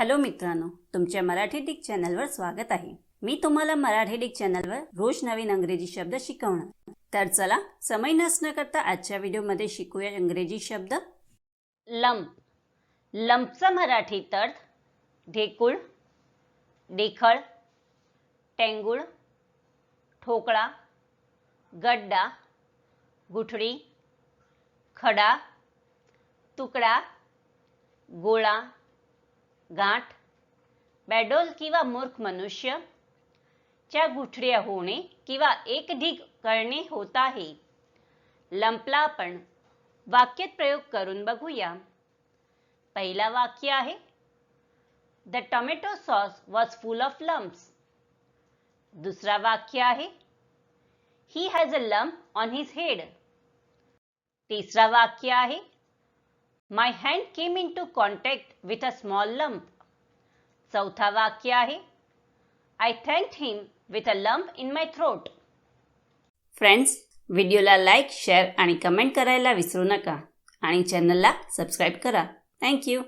Hello मित्रांनो तुमच्या Marathi Dick चॅनलवर स्वागत आहे. मी तुम्हाला मराठी डिक चॅनलवर रोज नवीन अंग्रेजी शब्द शिकवणार. तर चला समय नसणं करता आजच्या व्हिडिओमध्ये शिकूया इंग्रजी शब्द. लंप लंपचा मराठी अर्थ ढेकूळ डेखळ टेंगुळ ठोकळा गड्डा गुठळी खडा तुकडा गोळा गाठ बॅडोल किंवा मूर्ख मनुष्य च्या गुठड्या होणे किंवा एक ढीग करणे होत आहे. लंपला आपण वाक्यात प्रयोग करून बघूया. पहिला वाक्य आहे the tomato sauce was full of lumps दुसरा वाक्य आहे he has a lump on his head तिसरा वाक्य आहे my hand came into contact with a small lump चौथा वाक्य आहे. I thank him with a lump in my throat friends व्हिडिओला लाईक शेअर आणि कमेंट करायला विसरू नका. आणि चॅनलला सबस्क्राईब करा. थँक्यू